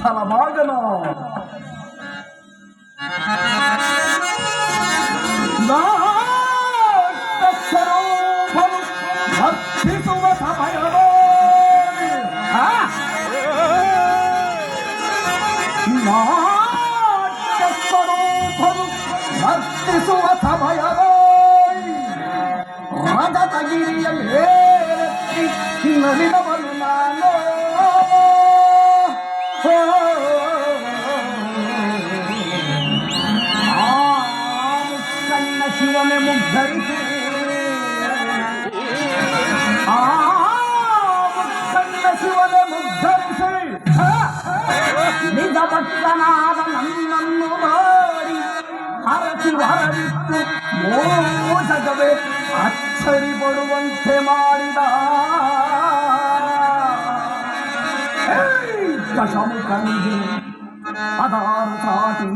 সালাম হয় কেন রাজা তাগিরিয়া মেরে নদী ಶಿವನೇ ಮುಗ್ಧರಿಸಿ ಆ ಮುಕ್ಕಣ್ಣ ಶಿವನೇ ಮುಗ್ಧರಿಸಿ ನಿಜ ಭಕ್ತನಾದ ನನ್ನನ್ನು ನೋಡಿ ಹರಸಿ ಹೊರಬಿಟ್ಟು ಮೋಸಗವೇ ಅಚ್ಚರಿ ಪಡುವಂತೆ ಮಾಡಿದ ದಶಮುಖನಿಗೆ ಅದಾರು ಸಾಟಿ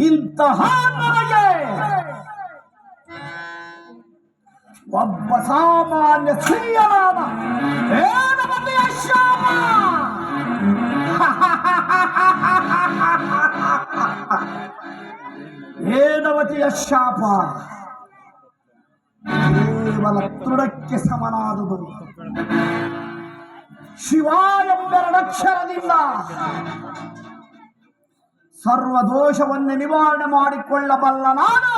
ಇಂತಹ ನನಗೆ ಒಬ್ಬ ಸಾಮಾನ್ಯ ಸ್ತ್ರೀಯನಾದ ವೇದವತಿಯ ಶಾಪ ವೇದವತಿಯ ಶಾಪ ಕೇವಲ ತೃಢಕ್ಕೆ ಸಮನಾದುದು ಶಿವ ಎಂಬೆರಡಕ್ಷರದಿಂದ ಸರ್ವ ದೋಷವನ್ನು ನಿವಾರಣೆ ಮಾಡಿಕೊಳ್ಳಬಲ್ಲ ನಾನು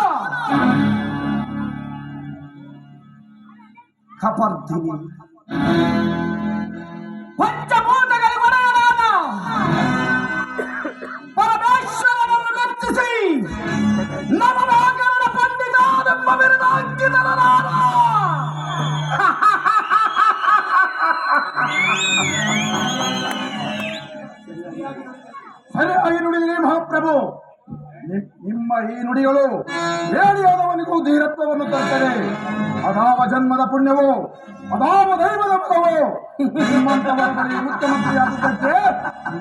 ಕಪರ್ಧಿನಿ ಪಂಚಭೂತಗಳ ಒಡೆಯನಾದ ಪರಮೇಶ್ವರನನ್ನು ಮೆಚ್ಚಿಸಿ ನವನಾಗರಣ ಪಂಡಿತಾನೆಂಬ ಬಿರುದಾಂಕಿತನ ಸರಿಯಾಗಿ ನುಡಿದಿರಿ ಮಹಾಪ್ರಭು ನಿಮ್ಮ ಈ ನುಡಿಗಳು ಹೇಳಿಯಾದವನಿಗೂ ಧೀರತ್ವವನ್ನು ತರುತ್ತದೆ ಅದಾವ ಜನ್ಮದ ಪುಣ್ಯವು, ಅದಾವ ದೈವದ ಬಲವು. ನಿಮ್ಮಂತವರ ಬಳಿ ಮುಖ್ಯಮಂತ್ರಿಯಾಗಿದ್ದಕ್ಕೆ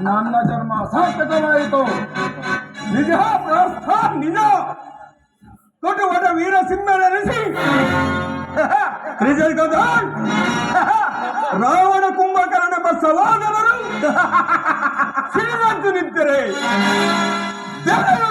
ನನ್ನ ಜನ್ಮ ಸಾರ್ಥಕವಾಯಿತು. ನಿಜ ಪ್ರಾರ್ಥ ನಿಜ. ಕೊಟ್ಟು ಒಡ ವೀರ ಸಿಂಹನೆನಿಸಿ ರಾವಣ ಕುಂಭಕರ್ಣ ಸವಾದರರು ಸಿಡಿದಂತು ನಿಂತರೆ. ದೇವತೆಗಳು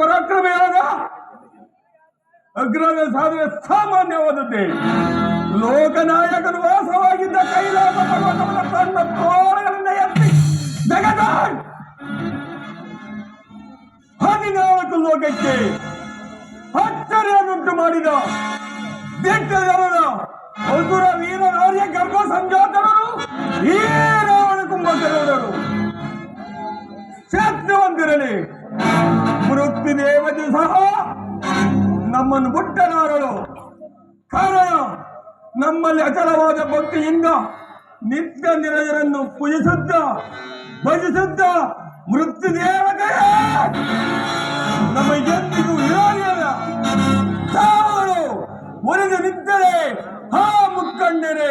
ಪರಾಕ್ರಮ ಯಾವಾಗ ಅಗ್ರದ ಸಾಧನೆ ಸಾಮಾನ್ಯವಾದದ್ದೇ. ಲೋಕನಾಯಕನು ವಾಸವಾಗಿದ್ದ ಹದಿನಾಲ್ಕು ಲೋಕಕ್ಕೆ ಅಚ್ಚರಿಯನ್ನುಂಟು ಮಾಡಿದ ದಿಟ್ಟ ಜನರ ಅಸುರ ವೀರ ನಾರ್ಯ ಗರ್ಭ ಸಂಜಾತರು ಈ ರಾವಣ ಕುಂಭಕರ್ಣರು. ಕ್ಷೇತ್ರವಂತಿರಲಿ ಮೃತ್ಯು ದೇವತೆ ಸಹ ನಮ್ಮನ್ನು ಬುಟ್ಟನಾರಳು. ಕಾರಣ ನಮ್ಮಲ್ಲಿ ಅಚಲವಾದ ಭಕ್ತಿಯಿಂದ ನಿತ್ಯ ನಿರಜರನ್ನು ಪೂಜಿಸುತ್ತ ಭಜಿಸುತ್ತ ಮೃತ್ಯು ದೇವತೆಯೇ! ನಮಗೆಂದಿಗೂ ವಿರೋಧಿಯಲ್ಲ ತಾವರು ಒಲಿದು ನಿಂತರೆ ಹಾ ಮುಕ್ಕಣ್ಣರೇ